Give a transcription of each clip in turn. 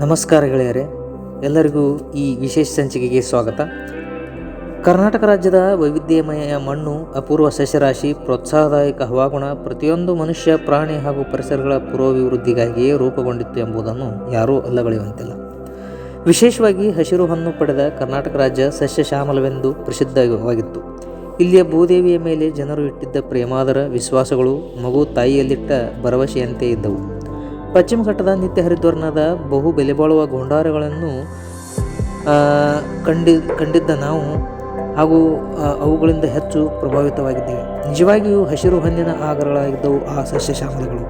ನಮಸ್ಕಾರ ಗೆಳೆಯರೆ, ಎಲ್ಲರಿಗೂ ಈ ವಿಶೇಷ ಸಂಚಿಕೆಗೆ ಸ್ವಾಗತ. ಕರ್ನಾಟಕ ರಾಜ್ಯದ ವೈವಿಧ್ಯಮಯ ಮಣ್ಣು, ಅಪೂರ್ವ ಸಸ್ಯರಾಶಿ, ಪ್ರೋತ್ಸಾಹದಾಯಕ ಹವಾಗುಣ, ಪ್ರತಿಯೊಂದು ಮನುಷ್ಯ, ಪ್ರಾಣಿ ಹಾಗೂ ಪರಿಸರಗಳ ಪುರೋಭಿವೃದ್ಧಿಗಾಗಿಯೇ ರೂಪುಗೊಂಡಿತ್ತು ಎಂಬುದನ್ನು ಯಾರೂ ಅಲ್ಲಗಳೆಯುವಂತಿಲ್ಲ. ವಿಶೇಷವಾಗಿ ಹಸಿರು ಹಣ್ಣು ಪಡೆದ ಕರ್ನಾಟಕ ರಾಜ್ಯ ಸಸ್ಯ ಶ್ಯಾಮಲವೆಂದು ಪ್ರಸಿದ್ಧವಾಗಿತ್ತು. ಇಲ್ಲಿಯ ಭೂದೇವಿಯ ಮೇಲೆ ಜನರು ಇಟ್ಟಿದ್ದ ಪ್ರೇಮಾದರ ವಿಶ್ವಾಸಗಳು, ಮಗು ತಾಯಿಯಲ್ಲಿಟ್ಟ ಭರವಸೆಯಂತೆ ಇದ್ದವು. ಪಶ್ಚಿಮ ಘಟ್ಟದ ನಿತ್ಯ ಹರಿದ್ವರ್ಣದ ಬಹು ಬೆಲೆಬಾಳುವ ಗೊಂಡಾರಗಳನ್ನು ಕಂಡಿ, ಕಂಡಿದ್ದ ನಾವು ಹಾಗೂ ಅವುಗಳಿಂದ ಹೆಚ್ಚು ಪ್ರಭಾವಿತವಾಗಿದ್ದೇವೆ. ನಿಜವಾಗಿಯೂ ಹಸಿರು ಹಣ್ಣಿನ ಆಗರಗಳಾಗಿದ್ದವು ಆ ಸಸ್ಯ ಶ್ಯಾಮಲಗಳು.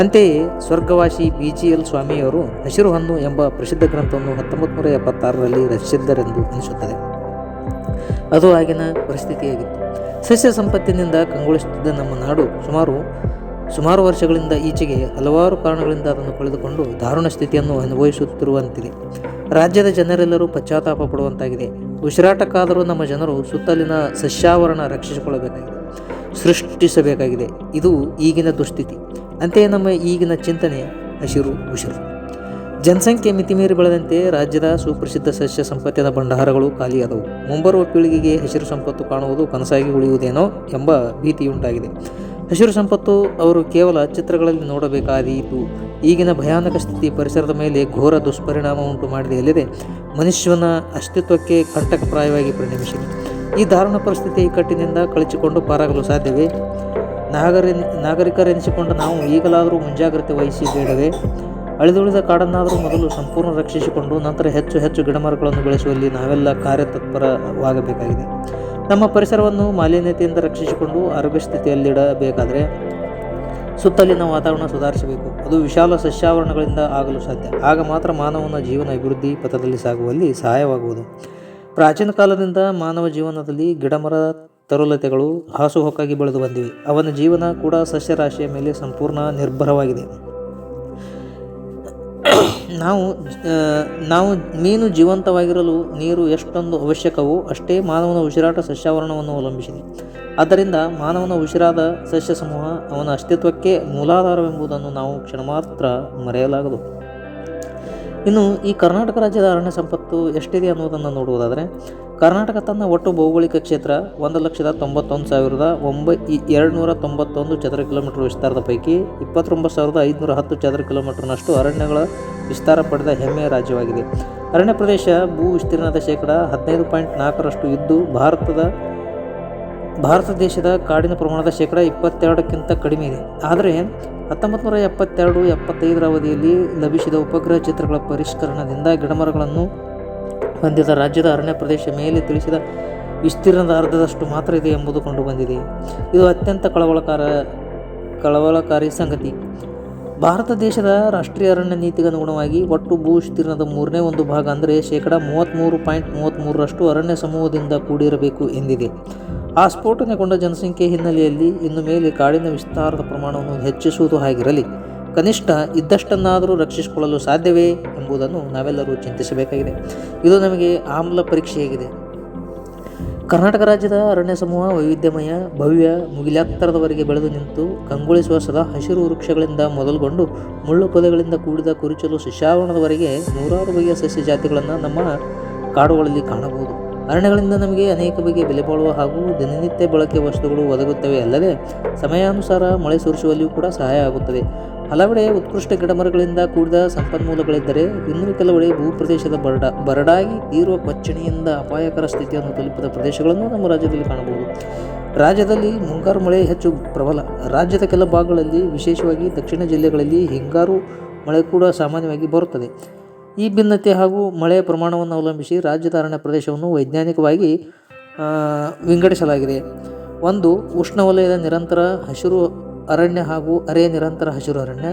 ಅಂತೆಯೇ ಸ್ವರ್ಗವಾಸಿ ಬಿ ಜಿ ಎಲ್ ಸ್ವಾಮಿಯವರು ಹಸಿರು ಹಣ್ಣು ಎಂಬ ಪ್ರಸಿದ್ಧ ಗ್ರಂಥವನ್ನು ಹತ್ತೊಂಬತ್ತು ನೂರ ಎಪ್ಪತ್ತಾರರಲ್ಲಿ ರಚಿಸಿದ್ದರೆಂದು ಅನಿಸುತ್ತದೆ. ಅದು ಆಗಿನ ಪರಿಸ್ಥಿತಿಯಾಗಿತ್ತು. ಸಸ್ಯ ಸಂಪತ್ತಿನಿಂದ ಕಂಗೊಳಿಸುತ್ತಿದ್ದ ನಮ್ಮ ನಾಡು ಸುಮಾರು ಸುಮಾರು ವರ್ಷಗಳಿಂದ ಈಚೆಗೆ ಹಲವಾರು ಕಾರಣಗಳಿಂದ ಅದನ್ನು ಕಳೆದುಕೊಂಡು ದಾರುಣ ಸ್ಥಿತಿಯನ್ನು ಅನುಭವಿಸುತ್ತಿರುವಂತಿದೆ. ರಾಜ್ಯದ ಜನರೆಲ್ಲರೂ ಪಶ್ಚಾತ್ತಾಪ ಪಡುವಂತಾಗಿದೆ. ಉಸಿರಾಟಕ್ಕಾದರೂ ನಮ್ಮ ಜನರು ಸುತ್ತಲಿನ ಸಸ್ಯಾವರಣ ರಕ್ಷಿಸಿಕೊಳ್ಳಬೇಕಾಗಿದೆ. ಸೃಷ್ಟಿಸಬೇಕಾಗಿದೆ. ಇದು ಈಗಿನ ದುಸ್ಥಿತಿ. ಅಂತೆಯೇ ನಮ್ಮ ಈಗಿನ ಚಿಂತನೆ ಹಸಿರು ಉಸಿರು. ಜನಸಂಖ್ಯೆ ಮಿತಿಮೀರಿ ಬೆಳೆದಂತೆ ರಾಜ್ಯದ ಸುಪ್ರಸಿದ್ಧ ಸಸ್ಯ ಸಂಪತ್ತಿನ ಭಂಡಾರಗಳು ಖಾಲಿಯಾದವು. ಮುಂಬರುವ ಪೀಳಿಗೆಗೆ ಹಸಿರು ಸಂಪತ್ತು ಕಾಣುವುದು ಕನಸಾಗಿ ಉಳಿಯುವುದೇನೋ ಎಂಬ ಭೀತಿಯುಂಟಾಗಿದೆ. ಹಸಿರು ಸಂಪತ್ತು ಅವರು ಕೇವಲ ಚಿತ್ರಗಳಲ್ಲಿ ನೋಡಬೇಕಾದೀತು. ಈಗಿನ ಭಯಾನಕ ಸ್ಥಿತಿ ಪರಿಸರದ ಮೇಲೆ ಘೋರ ದುಷ್ಪರಿಣಾಮ ಉಂಟು ಮಾಡಿದೆ ಅಲ್ಲದೆ ಮನುಷ್ಯನ ಅಸ್ತಿತ್ವಕ್ಕೆ ಕಂಟಕಪ್ರಾಯವಾಗಿ ಪರಿಣಮಿಸಿದೆ. ಈ ದಾರುಣ ಪರಿಸ್ಥಿತಿ ಇಕ್ಕಟ್ಟಿನಿಂದ ಕಳಚಿಕೊಂಡು ಪಾರಾಗಲು ಸಾಧ್ಯವೇ? ನಾಗರಿ, ನಾಗರಿಕರೆನಿಸಿಕೊಂಡು ನಾವು ಈಗಲಾದರೂ ಮುಂಜಾಗ್ರತೆ ವಹಿಸಿ ಬೇಡವೇ? ಅಳಿದುಳಿದ ಕಾಡನ್ನಾದರೂ ಮೊದಲು ಸಂಪೂರ್ಣ ರಕ್ಷಿಸಿಕೊಂಡು, ನಂತರ ಹೆಚ್ಚು ಹೆಚ್ಚು ಗಿಡಮರಗಳನ್ನು ಬೆಳೆಸುವಲ್ಲಿ ನಾವೆಲ್ಲ ಕಾರ್ಯತತ್ಪರವಾಗಬೇಕಾಗಿದೆ. ನಮ್ಮ ಪರಿಸರವನ್ನು ಮಾಲಿನ್ಯತೆಯಿಂದ ರಕ್ಷಿಸಿಕೊಂಡು ಆರೋಗ್ಯ ಸ್ಥಿತಿಯಲ್ಲಿಡಬೇಕಾದರೆ ಸುತ್ತಲಿನ ವಾತಾವರಣ ಸುಧಾರಿಸಬೇಕು. ಅದು ವಿಶಾಲ ಸಸ್ಯಾವರಣಗಳಿಂದ ಆಗಲು ಸಾಧ್ಯ. ಆಗ ಮಾತ್ರ ಮಾನವನ ಜೀವನ ಅಭಿವೃದ್ಧಿ ಪಥದಲ್ಲಿ ಸಾಗುವಲ್ಲಿ ಸಹಾಯವಾಗುವುದು. ಪ್ರಾಚೀನ ಕಾಲದಿಂದ ಮಾನವ ಜೀವನದಲ್ಲಿ ಗಿಡಮರ, ತರುಲತೆಗಳು, ಹಾಸುಹೊಕ್ಕಾಗಿ ಬೆಳೆದು ಬಂದಿವೆ. ಅವನ ಜೀವನ ಕೂಡ ಸಸ್ಯರಾಶಿಯ ಮೇಲೆ ಸಂಪೂರ್ಣ ನಿರ್ಭರವಾಗಿದೆ. ನಾವು ನಾವು ಮೀನು ಜೀವಂತವಾಗಿರಲು ನೀರು ಎಷ್ಟೊಂದು ಅವಶ್ಯಕವೋ ಅಷ್ಟೇ ಮಾನವನ ಉಸಿರಾಟ ಸಸ್ಯಾವರಣವನ್ನು ಅವಲಂಬಿಸಿದೆ. ಆದ್ದರಿಂದ ಮಾನವನ ಉಸಿರಾದ ಸಸ್ಯ ಸಮೂಹ ಅವನ ಅಸ್ತಿತ್ವಕ್ಕೆ ಮೂಲಾಧಾರವೆಂಬುದನ್ನು ನಾವು ಕ್ಷಣ ಮಾತ್ರ ಮರೆಯಲಾಗದು. ಇನ್ನು ಈ ಕರ್ನಾಟಕ ರಾಜ್ಯದ ಅರಣ್ಯ ಸಂಪತ್ತು ಎಷ್ಟಿದೆ ಅನ್ನೋದನ್ನು ನೋಡುವುದಾದರೆ, ಕರ್ನಾಟಕ ತನ್ನ ಒಟ್ಟು ಭೌಗೋಳಿಕ ಕ್ಷೇತ್ರ ಒಂದು ಲಕ್ಷದ ತೊಂಬತ್ತೊಂದು ಸಾವಿರದ ಒಂಬೈ ಎರಡು ನೂರ ತೊಂಬತ್ತೊಂದು ಚದರ ಕಿಲೋಮೀಟರ್ ವಿಸ್ತಾರದ ಪೈಕಿ ಇಪ್ಪತ್ತೊಂಬತ್ತು ಸಾವಿರದ ಐದುನೂರ ಹತ್ತು ಚದರ ಕಿಲೋಮೀಟರ್ನಷ್ಟು ಅರಣ್ಯಗಳ ವಿಸ್ತಾರ ಪಡೆದ ಹೆಮ್ಮೆಯ ರಾಜ್ಯವಾಗಿದೆ. ಅರಣ್ಯ ಪ್ರದೇಶ ಭೂ ವಿಸ್ತೀರ್ಣದ ಶೇಕಡ ಹದಿನೈದು ಪಾಯಿಂಟ್ ನಾಲ್ಕರಷ್ಟು ಇದ್ದು, ಭಾರತದ, ಭಾರತ ದೇಶದ ಕಾಡಿನ ಪ್ರಮಾಣದ ಶೇಕಡ ಇಪ್ಪತ್ತೆರಡಕ್ಕಿಂತ ಕಡಿಮೆ ಇದೆ. ಆದರೆ ಹತ್ತೊಂಬತ್ತು ನೂರ ಎಪ್ಪತ್ತೆರಡು, ಎಪ್ಪತ್ತೈದರ ಅವಧಿಯಲ್ಲಿ ಲಭಿಸಿದ ಉಪಗ್ರಹ ಚಿತ್ರಗಳ ಪರಿಷ್ಕರಣದಿಂದ ಗಿಡಮರಗಳನ್ನು ಹೊಂದಿದ ರಾಜ್ಯದ ಅರಣ್ಯ ಪ್ರದೇಶ ಮೇಲೆ ತಿಳಿಸಿದ ವಿಸ್ತೀರ್ಣದ ಅರ್ಧದಷ್ಟು ಮಾತ್ರ ಇದೆ ಎಂಬುದು ಕಂಡುಬಂದಿದೆ. ಇದು ಅತ್ಯಂತ ಕಳವಳಕಾರ, ಕಳವಳಕಾರಿ ಸಂಗತಿ. ಭಾರತ ದೇಶದ ರಾಷ್ಟ್ರೀಯ ಅರಣ್ಯ ನೀತಿಗೆ ಅನುಗುಣವಾಗಿ ಒಟ್ಟು ಭೂ ವಿಸ್ತೀರ್ಣದ ಮೂರನೇ ಒಂದು ಭಾಗ ಅಂದರೆ ಶೇಕಡ ಮೂವತ್ತ್ಮೂರು ಪಾಯಿಂಟ್ ಮೂವತ್ತ್ಮೂರರಷ್ಟು ಅರಣ್ಯ ಸಮೂಹದಿಂದ ಕೂಡಿರಬೇಕು ಎಂದಿದೆ. ಆ ಸ್ಫೋಟನೆಗೊಂಡ ಜನಸಂಖ್ಯೆ ಹಿನ್ನೆಲೆಯಲ್ಲಿ ಇನ್ನು ಮೇಲೆ ಕಾಡಿನ ವಿಸ್ತಾರದ ಪ್ರಮಾಣವನ್ನು ಹೆಚ್ಚಿಸುವುದು ಹಾಗಿರಲಿ. ಕನಿಷ್ಠ ಇದ್ದಷ್ಟನ್ನಾದರೂ ರಕ್ಷಿಸಿಕೊಳ್ಳಲು ಸಾಧ್ಯವೇ ಎಂಬುದನ್ನು ನಾವೆಲ್ಲರೂ ಚಿಂತಿಸಬೇಕಾಗಿದೆ. ಇದು ನಮಗೆ ಆಮ್ಲ ಪರೀಕ್ಷೆಯಾಗಿದೆ. ಕರ್ನಾಟಕ ರಾಜ್ಯದ ಅರಣ್ಯ ಸಮೂಹ ವೈವಿಧ್ಯಮಯ ಭವ್ಯ ಮುಗಿಲಾತ್ತರದವರೆಗೆ ಬೆಳೆದು ನಿಂತು ಕಂಗೊಳಿಸುವ ಸದಾ ಹಸಿರು ವೃಕ್ಷಗಳಿಂದ ಮೊದಲುಗೊಂಡು ಮುಳ್ಳು ಪೊದೆಗಳಿಂದ ಕೂಡಿದ ಕುರಿಚಲು ಶಿಶಾವರಣದವರೆಗೆ ನೂರಾರು ಬಗೆಯ ಸಸ್ಯ ಜಾತಿಗಳನ್ನು ನಮ್ಮ ಕಾಡುಗಳಲ್ಲಿ ಕಾಣಬಹುದು. ಅರಣ್ಯಗಳಿಂದ ನಮಗೆ ಅನೇಕ ಬಗೆಯ ಬೆಲೆ ಬಾಳುವ ಹಾಗೂ ದಿನನಿತ್ಯ ಬಳಕೆ ವಸ್ತುಗಳು ಒದಗುತ್ತವೆ ಅಲ್ಲದೆ ಸಮಯಾನುಸಾರ ಮಳೆ ಸುರಿಸುವಲ್ಲಿಯೂ ಕೂಡ ಸಹಾಯ ಆಗುತ್ತದೆ. ಹಲವೆಡೆ ಉತ್ಕೃಷ್ಟ ಗಿಡಮರಗಳಿಂದ ಕೂಡಿದ ಸಂಪನ್ಮೂಲಗಳಿದ್ದರೆ ಇನ್ನು ಕೆಲವೆಡೆ ಭೂಪ್ರದೇಶದ ಬರಡ, ಬರಡಾಗಿ ತೀವ್ರ ಕೊಚ್ಚಣಿಯಿಂದ ಅಪಾಯಕರ ಸ್ಥಿತಿಯನ್ನು ತಲುಪಿದ ಪ್ರದೇಶಗಳನ್ನು ನಮ್ಮ ರಾಜ್ಯದಲ್ಲಿ ಕಾಣಬಹುದು. ರಾಜ್ಯದಲ್ಲಿ ಮುಂಗಾರು ಮಳೆ ಹೆಚ್ಚು ಪ್ರಬಲ. ರಾಜ್ಯದ ಕೆಲ ಭಾಗಗಳಲ್ಲಿ, ವಿಶೇಷವಾಗಿ ದಕ್ಷಿಣ ಜಿಲ್ಲೆಗಳಲ್ಲಿ ಹಿಂಗಾರು ಮಳೆ ಕೂಡ ಸಾಮಾನ್ಯವಾಗಿ ಬರುತ್ತದೆ. ಈ ಭಿನ್ನತೆ ಹಾಗೂ ಮಳೆಯ ಪ್ರಮಾಣವನ್ನು ಅವಲಂಬಿಸಿ ರಾಜ್ಯದ ಅರಣ್ಯ ಪ್ರದೇಶವನ್ನು ವೈಜ್ಞಾನಿಕವಾಗಿ ವಿಂಗಡಿಸಲಾಗಿದೆ. ಒಂದು ಉಷ್ಣವಲಯದ ನಿರಂತರ ಹಸಿರು ಅರಣ್ಯ ಹಾಗೂ ಅರೆ ನಿರಂತರ ಹಸಿರು ಅರಣ್ಯ.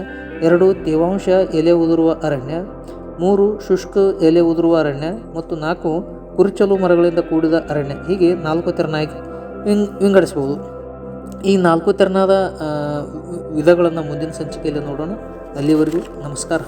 ಎರಡು, ತೇವಾಂಶ ಎಲೆ ಉದುರುವ ಅರಣ್ಯ. ಮೂರು, ಶುಷ್ಕ ಎಲೆ ಉದುರುವ ಅರಣ್ಯ. ಮತ್ತು ನಾಲ್ಕು, ಕುರುಚಲು ಮರಗಳಿಂದ ಕೂಡಿದ ಅರಣ್ಯ. ಹೀಗೆ ನಾಲ್ಕು ತೆರನಾಗಿ ವಿಂಗ್ ವಿಂಗಡಿಸ್ಬೋದು ಈ ನಾಲ್ಕು ತೆರನಾದ ವಿಧಗಳನ್ನು ಮುಂದಿನ ಸಂಚಿಕೆಯಲ್ಲಿ ನೋಡೋಣ. ಅಲ್ಲಿವರೆಗೂ ನಮಸ್ಕಾರ.